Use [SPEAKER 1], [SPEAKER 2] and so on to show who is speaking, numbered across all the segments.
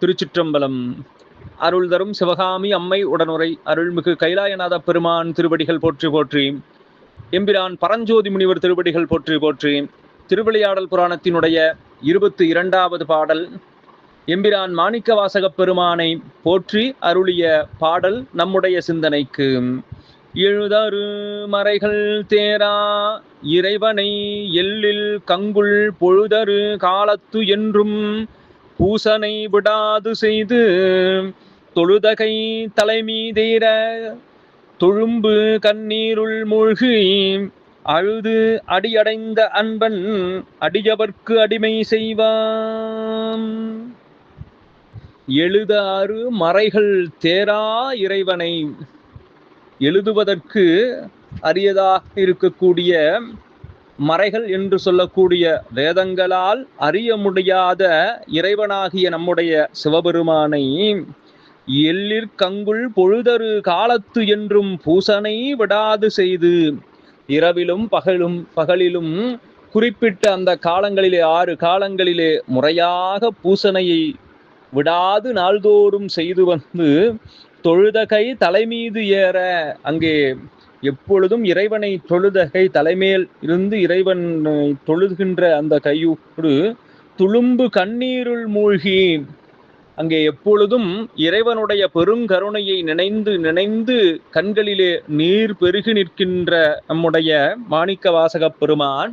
[SPEAKER 1] திருச்சிற்றம்பலம். அருள் தரும் சிவகாமி அம்மை உடனுரை அருள்மிகு கைலாயநாத பெருமான் திருவடிகள் போற்றி போற்றி. எம்பிரான் பரஞ்சோதி முனிவர் திருவடிகள் போற்றி போற்றி. திருவிளையாடல் புராணத்தினுடைய இருபத்தி இரண்டாவது பாடல். எம்பிரான் மாணிக்க வாசகப் பெருமானை போற்றி அருளிய பாடல் நம்முடைய சிந்தனைக்கு. எழுதரு மறைகள் தேரா இறைவனை எல்லில் கங்குள் பொழுதரு காலத்து என்றும் பூசனை விடாது செய்து தொழுதகை தலைமீதேர தொழும்பு கண்ணீருள் மூழ்கி அழுது அடியடைந்த அன்பன் அடியவர்க்கு அடிமை செய்வான். எழுதாறு மறைகள் தேரா இறைவனை. எழுதுவதற்கு அரியதாக இருக்கக்கூடிய மறைகள் என்று சொல்லக்கூடிய வேதங்களால் அறிய முடியாத இறைவனாகிய நம்முடைய சிவபெருமானை எல்லிற்கங்குள் பொழுதரு காலத்து என்றும் பூசனை விடாது செய்து இரவிலும் பகலும் பகலிலும் குறிப்பிட்ட அந்த காலங்களிலே ஆறு காலங்களிலே முறையாக பூசனையை விடாது நாள்தோறும் செய்து வந்து தொழுதகை தலைமீது ஏற அங்கே எப்பொழுதும் இறைவனை தொழுதகை தலைமேல் இருந்து இறைவன் தொழுகின்ற அந்த கையோடு துளும்பு கண்ணீருள் மூழ்கி அங்கே எப்பொழுதும் இறைவனுடைய பெருங்கருணையை நினைந்து நினைந்து கண்களிலே நீர் பெருகி நிற்கின்ற நம்முடைய மாணிக்க வாசகப் பெருமான்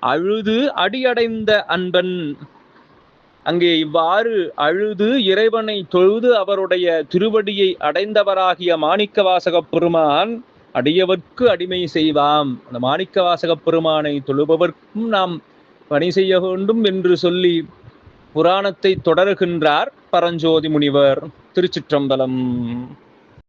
[SPEAKER 1] அழுது அடியடைந்த அன்பன். அங்கே இவ்வாறு அழுது இறைவனை தொழுது அவருடைய திருவடியை அடைந்தவராகிய மாணிக்க வாசகப் பெருமான் அடியவர்க்கு அடிமை செய்வாம். அந்த மாணிக்க வாசகப் பெருமானை தொழுபவர்க்கும் நாம் பணி செய்ய வேண்டும் என்று சொல்லி புராணத்தை தொடருகின்றார் பரஞ்சோதி முனிவர் திருச்சிற்றம்பலம்.